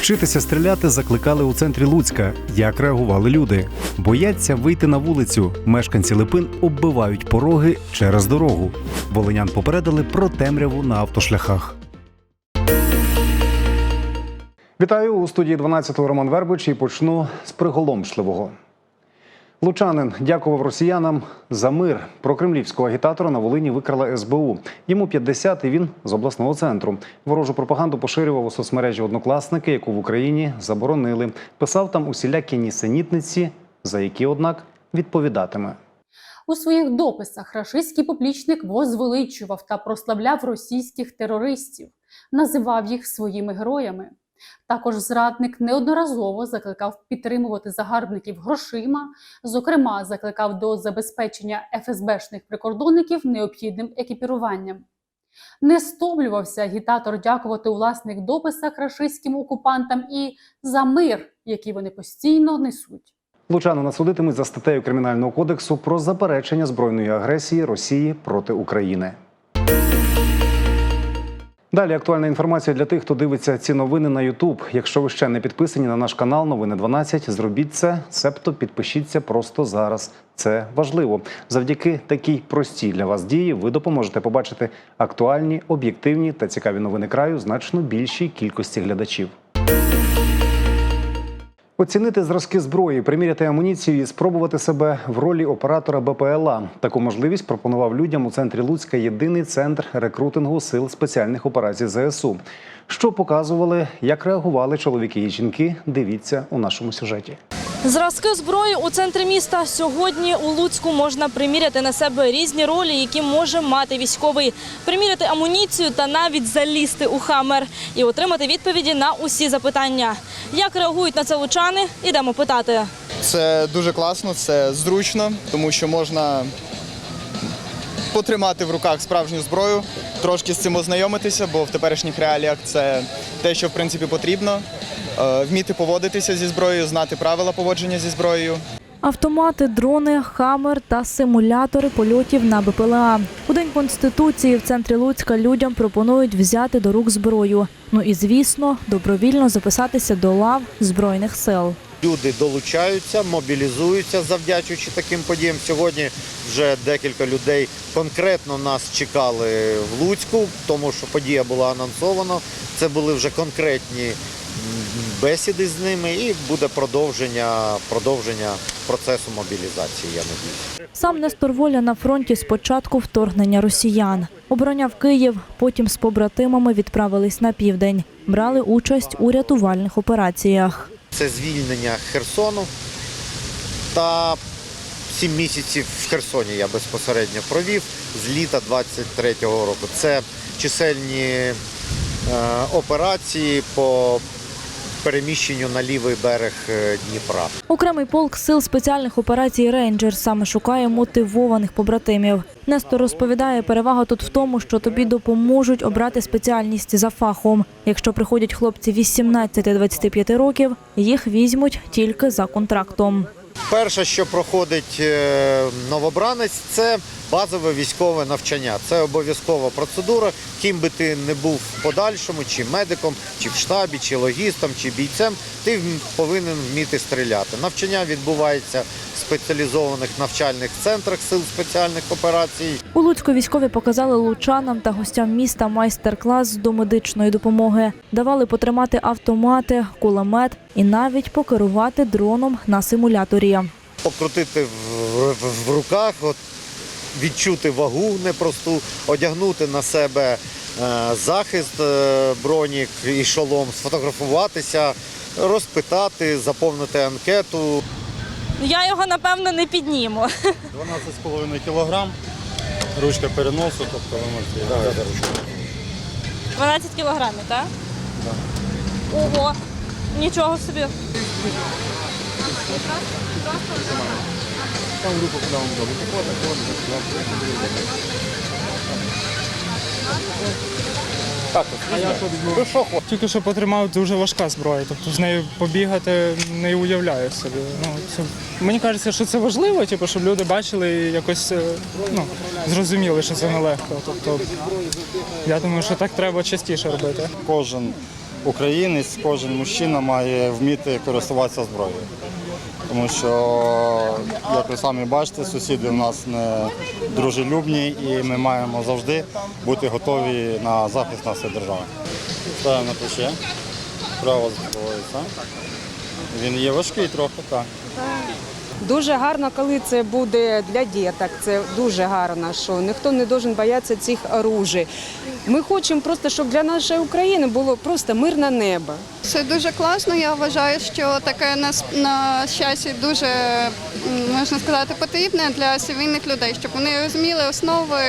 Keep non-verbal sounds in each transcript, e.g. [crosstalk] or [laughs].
Вчитися стріляти закликали у центрі Луцька. Як реагували люди? Бояться вийти на вулицю. Мешканці Липин оббивають пороги через дорогу. Волинян попередили про темряву на автошляхах. Вітаю у студії 12-го Роман Вербич і почну з приголомшливого. Лучанин дякував росіянам за мир. Про кремлівського агітатора на Волині викрала СБУ. Йому 50 і він з обласного центру. Ворожу пропаганду поширював у соцмережі однокласники, яку в Україні заборонили. Писав там усілякі нісенітниці, за які, однак, відповідатиме. У своїх дописах рашистський поплічник возвеличував та прославляв російських терористів, називав їх своїми героями. Також зрадник неодноразово закликав підтримувати загарбників грошима, зокрема, закликав до забезпечення ФСБшних прикордонників необхідним екіпіруванням. Не стомлювався агітатор дякувати у власних дописах рашистським окупантам і за мир, який вони постійно несуть. Лучанина судитимуть за статтею Кримінального кодексу про заперечення збройної агресії Росії проти України. Далі актуальна інформація для тих, хто дивиться ці новини на Ютуб. Якщо ви ще не підписані на наш канал Новини 12, зробіть це, себто підпишіться просто зараз. Це важливо. Завдяки такій простій для вас дії ви допоможете побачити актуальні, об'єктивні та цікаві новини краю значно більшій кількості глядачів. Оцінити зразки зброї, приміряти амуніцію і спробувати себе в ролі оператора БПЛА. Таку можливість пропонував людям у центрі Луцька єдиний центр рекрутингу сил спеціальних операцій ЗСУ. Що показували, як реагували чоловіки і жінки. Дивіться у нашому сюжеті. Зразки зброї у центрі міста сьогодні у Луцьку можна приміряти на себе різні ролі, які може мати військовий, приміряти амуніцію та навіть залізти у хамер і отримати відповіді на усі запитання. Як реагують на це лучани? Ідемо питати. Це дуже класно, це зручно, тому що можна потримати в руках справжню зброю, трошки з цим ознайомитися, бо в теперішніх реаліях це те, що в принципі потрібно. Е, Вміти поводитися зі зброєю, знати правила поводження зі зброєю. Автомати, дрони, хамер та симулятори польотів на БПЛА. У день конституції в центрі Луцька людям пропонують взяти до рук зброю. Ну і звісно, добровільно записатися до лав збройних сил. Люди долучаються, мобілізуються, завдячуючи таким подіям. Сьогодні вже декілька людей конкретно нас чекали в Луцьку, тому що подія була анонсована. Це були вже конкретні бесіди з ними, і буде продовження, продовження процесу мобілізації. Я надіюсь. Сам Нестор Воля на фронті з початку вторгнення росіян. Обороняв Київ, потім з побратимами відправились на південь. Брали участь у рятувальних операціях. Це звільнення Херсону та сім місяців в Херсоні я безпосередньо провів з літа 23-го року. Це чисельні е, операції по переміщенню на лівий берег е, Дніпра. Окремий полк сил спеціальних операцій Рейнджер саме шукає мотивованих побратимів. Нестор розповідає, перевага тут в тому, що тобі допоможуть обрати спеціальність за фахом. Якщо приходять хлопці 18-25 років, їх візьмуть тільки за контрактом. Перше, що проходить е, новобранець, це базове військове навчання. Це обов'язкова процедура. Ким би ти не був в подальшому, чи медиком, чи в штабі, чи логістом, чи бійцем, ти повинен вміти стріляти. Навчання відбувається в спеціалізованих навчальних центрах сил спеціальних операцій. У Луцьку військові показали лучанам та гостям міста майстер-клас з домедичної допомоги. Давали потримати автомати, кулемет і навіть покерувати дроном на симуляторі. покрутити в, в, в руках, от, відчути вагу непросту, одягнути на себе е, захист, е, бронік і шолом, сфотографуватися, розпитати, заповнити анкету. Я його напевно не підніму. [laughs] 12,5 кілограм, ручка переносу, тобто ви можете її взяти ручку. 12 кілограмів, так? Ого, нічого собі. Тільки що потримав дуже важка зброя, тобто з нею побігати не уявляю собі. Ну, це, мені кажеться, що це важливо, типу, щоб люди бачили і якось е, ну, зрозуміли, що це нелегко. Тобто, я думаю, що так треба частіше робити. Кожен українець, кожен мужчина має вміти користуватися зброєю. Тому що, як ви самі бачите, сусіди в нас не дружелюбні і ми маємо завжди бути готові на захист нашої держави. Ставимо на плече, право зброїться. Він є важкий трохи, так. Дуже гарно, коли це буде для діток. Це дуже гарно, що ніхто не має боятися цих оружий. Ми хочемо просто, щоб для нашої України було просто мирне небо. Це дуже класно. Я вважаю, що таке на, на часі дуже можна сказати потрібне для цивільних людей, щоб вони розуміли основи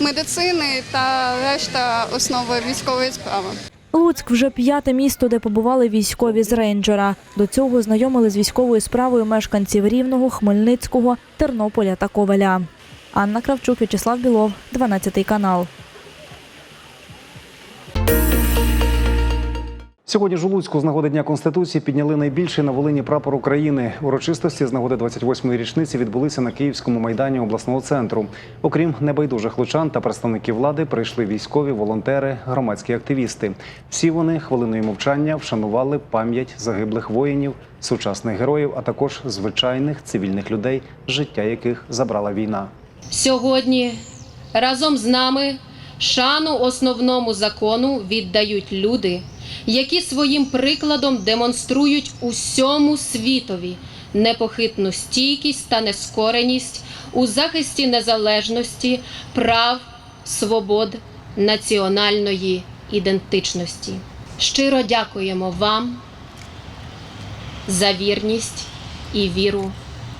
медицини та решта основи військової справи. Луцьк вже п'яте місто, де побували військові з рейнджера. До цього знайомили з військовою справою мешканців Рівного, Хмельницького, Тернополя та Ковеля. Анна Кравчук, В'ячеслав Білов, 12 канал. Сьогодні ж у Луцьку з нагоди Дня Конституції підняли найбільший на Волині прапор України. Урочистості з нагоди 28-ї річниці відбулися на Київському майдані обласного центру. Окрім небайдужих лучан та представників влади, прийшли військові, волонтери, громадські активісти. Всі вони хвилиною мовчання вшанували пам'ять загиблих воїнів, сучасних героїв, а також звичайних цивільних людей, життя яких забрала війна. Сьогодні разом з нами шану основному закону віддають люди, які своїм прикладом демонструють усьому світові непохитну стійкість та нескореність у захисті незалежності, прав, свобод, національної ідентичності. Щиро дякуємо вам за вірність і віру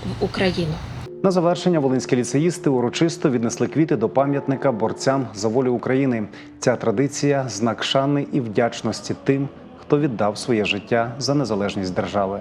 в Україну. На завершення волинські ліцеїсти урочисто віднесли квіти до пам'ятника борцям за волю України. Ця традиція знак шани і вдячності тим, хто віддав своє життя за незалежність держави.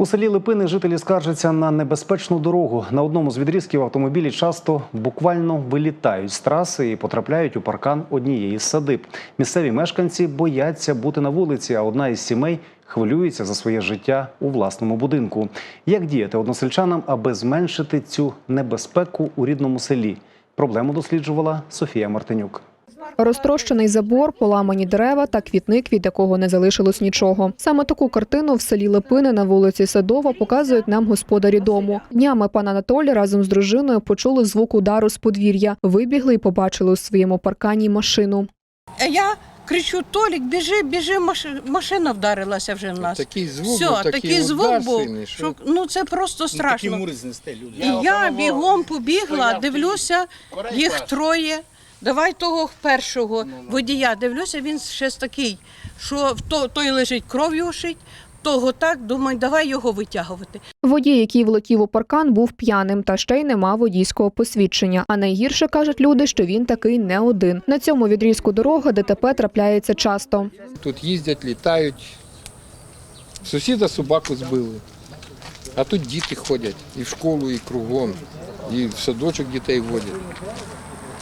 У селі Липини жителі скаржаться на небезпечну дорогу. На одному з відрізків автомобілі часто буквально вилітають з траси і потрапляють у паркан однієї з садиб. Місцеві мешканці бояться бути на вулиці, а одна із сімей хвилюється за своє життя у власному будинку. Як діяти односельчанам, аби зменшити цю небезпеку у рідному селі? Проблему досліджувала Софія Мартинюк. Розтрощений забор, поламані дерева та квітник, від якого не залишилось нічого. Саме таку картину в селі Липини на вулиці Садова показують нам господарі дому. Днями пан Анатолій разом з дружиною почули звук удару з подвір'я, вибігли і побачили у своєму паркані машину. Я кричу: Толік, біжи, біжи, маш- машина вдарилася вже в нас. Такий звук, Все, такий, такий, звук удар був, сильний, що... що ну це просто страшно. мури знести люди. І я бігом побігла, дивлюся, їх троє. Давай того першого водія дивлюся, він ще такий, що в то- той лежить кров'ю ошить, того так, думаю, давай його витягувати. Водій, який влетів у паркан, був п'яним та ще й не мав водійського посвідчення. А найгірше кажуть люди, що він такий не один. На цьому відрізку дороги ДТП трапляється часто. Тут їздять, літають. Сусіда собаку збили. А тут діти ходять і в школу, і кругом, і в садочок дітей водять.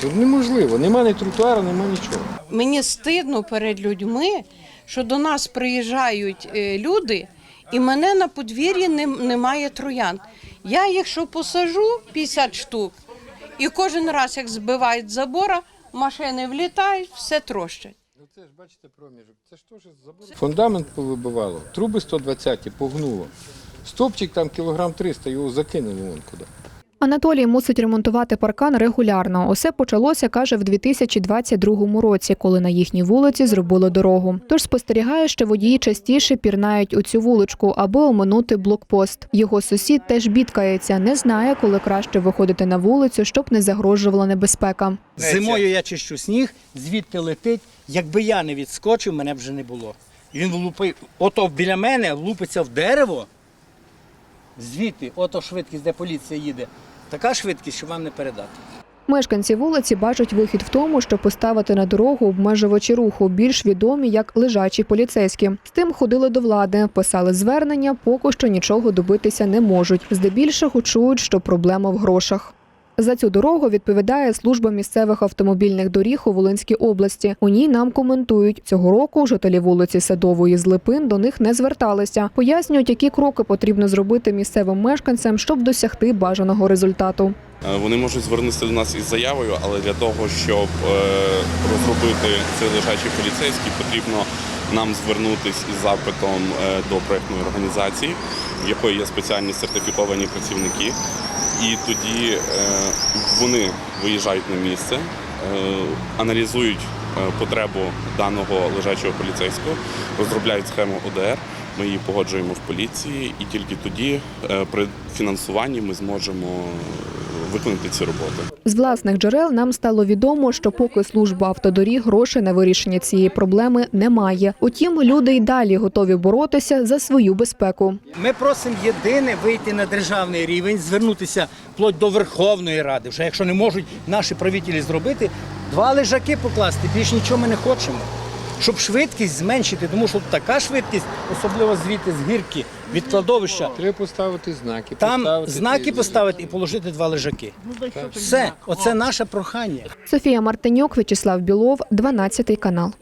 Тут неможливо, нема ні тротуару, нема нічого. Мені стидно перед людьми, що до нас приїжджають е, люди, і мене на подвір'ї немає троянд. Я їх що посажу 50 штук, і кожен раз, як збивають забора, машини влітають, все трощать. Ну це ж бачите проміжок. Це ж теж забор. Фундамент повибивало, труби 120 погнуло. Стопчик там кілограм 300, його закинули вон куди. Анатолій мусить ремонтувати паркан регулярно. Усе почалося, каже, в 2022 році, коли на їхній вулиці зробили дорогу. Тож спостерігає, що водії частіше пірнають у цю вуличку, аби оминути блокпост. Його сусід теж бідкається, не знає, коли краще виходити на вулицю, щоб не загрожувала небезпека. Зимою я чищу сніг, звідти летить. Якби я не відскочив, мене вже не було. Він влупив, ото біля мене влупиться в дерево. Звідти, ото швидкість, де поліція їде. Така швидкість, що вам не передати. Мешканці вулиці бачать вихід в тому, щоб поставити на дорогу обмежувачі руху, більш відомі як лежачі поліцейські. З тим ходили до влади, писали звернення, поки що нічого добитися не можуть. Здебільшого чують, що проблема в грошах. За цю дорогу відповідає служба місцевих автомобільних доріг у Волинській області. У ній нам коментують цього року жителі вулиці Садової з Липин до них не зверталися. Пояснюють, які кроки потрібно зробити місцевим мешканцям, щоб досягти бажаного результату. Е, Вони можуть звернутися до нас із заявою, але для того, щоб е, розробити цей лежачий поліцейський, потрібно нам звернутися із запитом е, до проєктної організації, в якої є спеціальні сертифіковані працівники. І тоді е, вони виїжджають на місце, е, аналізують е, потребу даного лежачого поліцейського, розробляють схему ОДР. Ми її погоджуємо в поліції, і тільки тоді е, при фінансуванні ми зможемо е, виконати ці роботи. З власних джерел нам стало відомо, що поки служба автодоріг грошей на вирішення цієї проблеми немає. Утім, люди й далі готові боротися за свою безпеку. Ми просимо єдине вийти на державний рівень, звернутися вплоть до Верховної Ради. Вже якщо не можуть наші правителі зробити, два лежаки покласти, більш нічого ми не хочемо. Щоб швидкість зменшити, тому що така швидкість, особливо звідти з гірки від кладовища. Треба поставити знаки. Там поставити знаки поставити і положити два лежаки. Все, оце наше прохання. Софія Мартинюк, В'ячеслав Білов, 12 канал.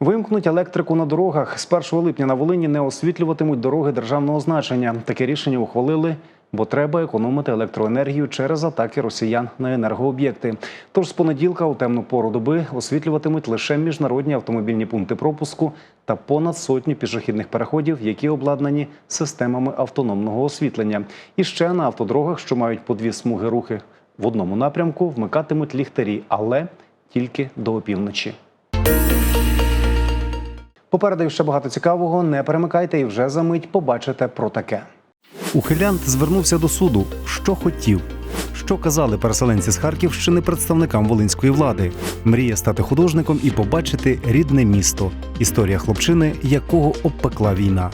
Вимкнуть електрику на дорогах. З 1 липня на Волині не освітлюватимуть дороги державного значення. Таке рішення ухвалили, бо треба економити електроенергію через атаки росіян на енергооб'єкти. Тож з понеділка у темну пору доби освітлюватимуть лише міжнародні автомобільні пункти пропуску та понад сотню пішохідних переходів, які обладнані системами автономного освітлення. І ще на автодорогах, що мають по дві смуги рухи в одному напрямку, вмикатимуть ліхтарі, але тільки до опівночі. Попереду ще багато цікавого. Не перемикайте і вже за мить побачите про таке. Ухилянт звернувся до суду. Що хотів? Що казали переселенці з Харківщини представникам волинської влади? Мріє стати художником і побачити рідне місто. Історія хлопчини, якого обпекла війна.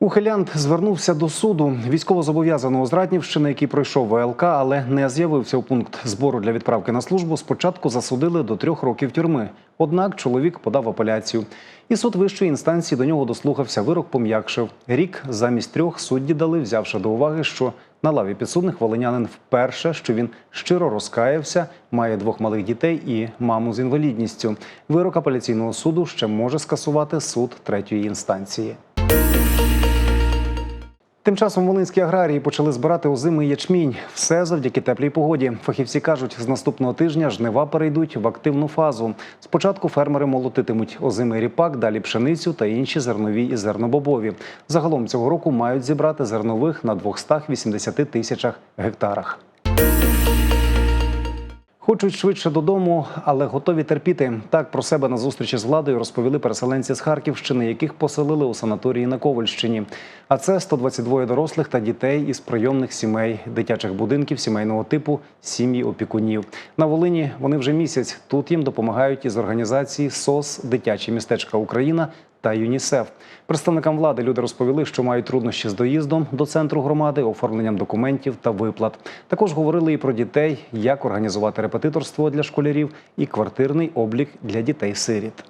Ухилянт звернувся до суду військовозобов'язаного з Ратнівщини, який пройшов ВЛК, але не з'явився у пункт збору для відправки на службу. Спочатку засудили до трьох років тюрми. Однак чоловік подав апеляцію. І суд вищої інстанції до нього дослухався. Вирок пом'якшив. Рік замість трьох судді дали, взявши до уваги, що на лаві підсудних волинянин вперше, що він щиро розкаявся, має двох малих дітей і маму з інвалідністю. Вирок апеляційного суду ще може скасувати суд третьої інстанції. Тим часом волинські аграрії почали збирати озимий ячмінь. Все завдяки теплій погоді. Фахівці кажуть, з наступного тижня жнива перейдуть в активну фазу. Спочатку фермери молотитимуть озимий ріпак, далі пшеницю та інші зернові і зернобобові. Загалом цього року мають зібрати зернових на 280 тисячах гектарах. Хочуть швидше додому, але готові терпіти. Так про себе на зустрічі з владою розповіли переселенці з Харківщини, яких поселили у санаторії на Ковальщині. А це 122 дорослих та дітей із прийомних сімей, дитячих будинків сімейного типу, сім'ї опікунів. На Волині вони вже місяць. Тут їм допомагають із організації СОС Дитячі містечка Україна та ЮНІСЕФ. Представникам влади люди розповіли, що мають труднощі з доїздом до центру громади, оформленням документів та виплат. Також говорили і про дітей, як організувати репетиторство для школярів і квартирний облік для дітей-сиріт.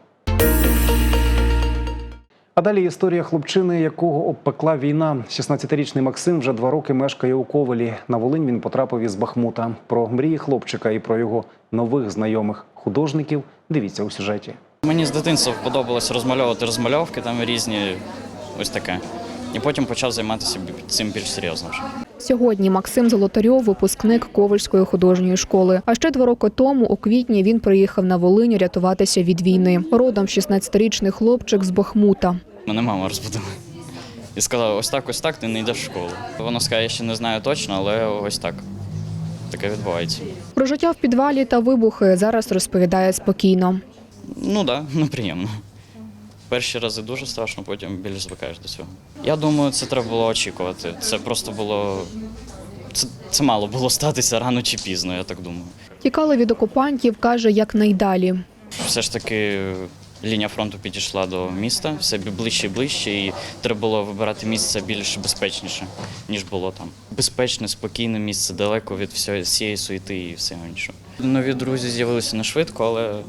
А далі історія хлопчини, якого обпекла війна. 16-річний Максим вже два роки мешкає у Ковелі. На Волинь він потрапив із Бахмута. Про мрії хлопчика і про його нових знайомих художників. Дивіться у сюжеті. Мені з дитинства подобалось розмальовувати розмальовки там різні, ось таке. І потім почав займатися цим більш серйозно. Сьогодні Максим Золотарьов, випускник Ковальської художньої школи. А ще два роки тому, у квітні, він приїхав на Волинь рятуватися від війни. Родом 16-річний хлопчик з Бахмута. Мене мама розбудила. І сказала, ось так, ось так, ти не йдеш в школу. Вона сказала, я ще не знаю точно, але ось так. Таке відбувається. Про життя в підвалі та вибухи зараз розповідає спокійно. Ну так, да, [laughs] неприємно. Перші рази дуже страшно, потім більш звикаєш до цього. Я думаю, це треба було очікувати. Це просто було. Це, це мало було статися рано чи пізно, я так думаю. Тікали від окупантів, каже, якнайдалі. Все ж таки лінія фронту підійшла до міста, все ближче і ближче, і треба було вибирати місце більш безпечніше, ніж було там. Безпечне, спокійне місце, далеко від всієї суєти і всього іншого. Нові друзі з'явилися не швидко, але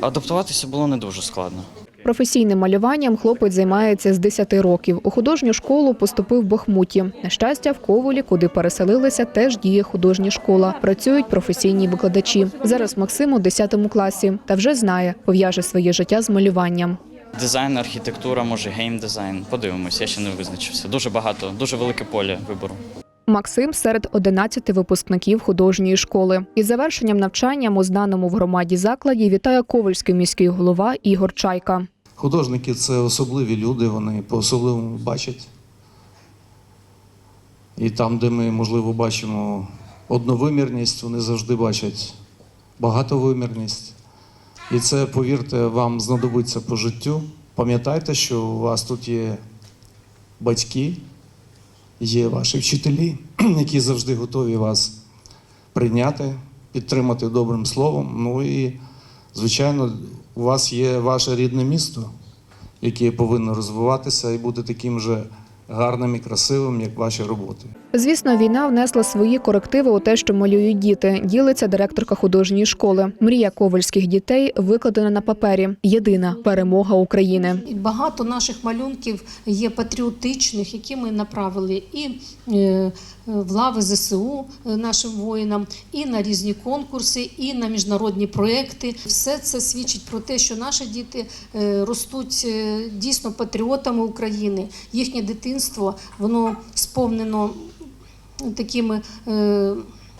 адаптуватися було не дуже складно. Професійним малюванням хлопець займається з 10 років. У художню школу поступив в Бахмуті. На щастя, в Ковелі, куди переселилися, теж діє художня школа. Працюють професійні викладачі. Зараз Максим у 10 класі та вже знає, пов'яже своє життя з малюванням. Дизайн, архітектура, може геймдизайн. Подивимось, я ще не визначився. Дуже багато, дуже велике поле вибору. Максим серед 11 випускників художньої школи. Із завершенням навчання у знаному в громаді закладі вітає Ковальський міський голова Ігор Чайка. Художники це особливі люди, вони по-особливому бачать. І там, де ми, можливо, бачимо одновимірність, вони завжди бачать багатовимірність. І це, повірте, вам знадобиться по життю. Пам'ятайте, що у вас тут є батьки, є ваші вчителі, [clears throat] які завжди готові вас прийняти, підтримати добрим словом. Ну і, звичайно, у вас є ваше рідне місто, яке повинно розвиватися і бути таким же гарним і красивим, як ваші роботи. Звісно, війна внесла свої корективи у те, що малюють діти. Ділиться директорка художньої школи. Мрія ковальських дітей викладена на папері. Єдина перемога України. Багато наших малюнків є патріотичних, які ми направили і е, в лави ЗСУ е, нашим воїнам, і на різні конкурси, і на міжнародні проекти. Все це свідчить про те, що наші діти е, ростуть дійсно патріотами України. Їхнє дитинство воно сповнено такими. е,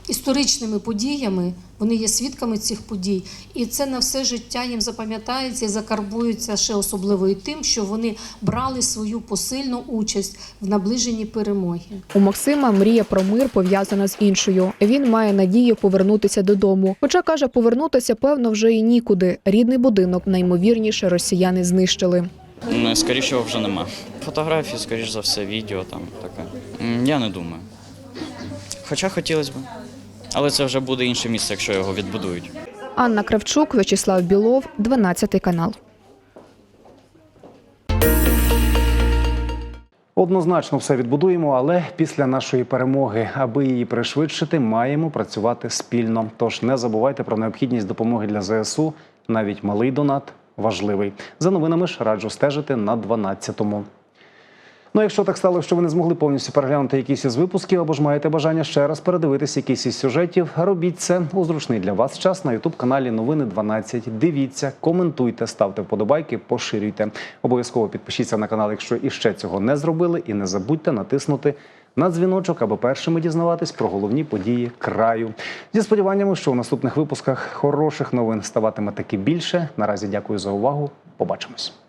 Історичними подіями вони є свідками цих подій, і це на все життя їм запам'ятається і закарбується ще особливо і тим, що вони брали свою посильну участь в наближенні перемоги. У Максима мрія про мир пов'язана з іншою. Він має надію повернутися додому. Хоча каже, повернутися певно вже і нікуди. Рідний будинок наймовірніше росіяни знищили. Ну, Скоріше вже нема. Фотографії, скоріш за все, відео там таке. Я не думаю. Хоча хотілося б. Але це вже буде інше місце, якщо його відбудують. Анна Кравчук, В'ячеслав Білов, 12 канал. Однозначно все відбудуємо, але після нашої перемоги, аби її пришвидшити, маємо працювати спільно. Тож не забувайте про необхідність допомоги для ЗСУ. Навіть малий донат важливий. За новинами ж раджу стежити на 12-му. Ну, якщо так стало, що ви не змогли повністю переглянути якісь із випусків або ж маєте бажання ще раз передивитись якийсь із сюжетів, робіть це у зручний для вас час на ютуб каналі Новини 12. Дивіться, коментуйте, ставте вподобайки, поширюйте. Обов'язково підпишіться на канал, якщо іще цього не зробили, і не забудьте натиснути на дзвіночок, аби першими дізнаватись про головні події краю. Зі сподіваннями, що у наступних випусках хороших новин ставатиме таки більше. Наразі дякую за увагу. Побачимось.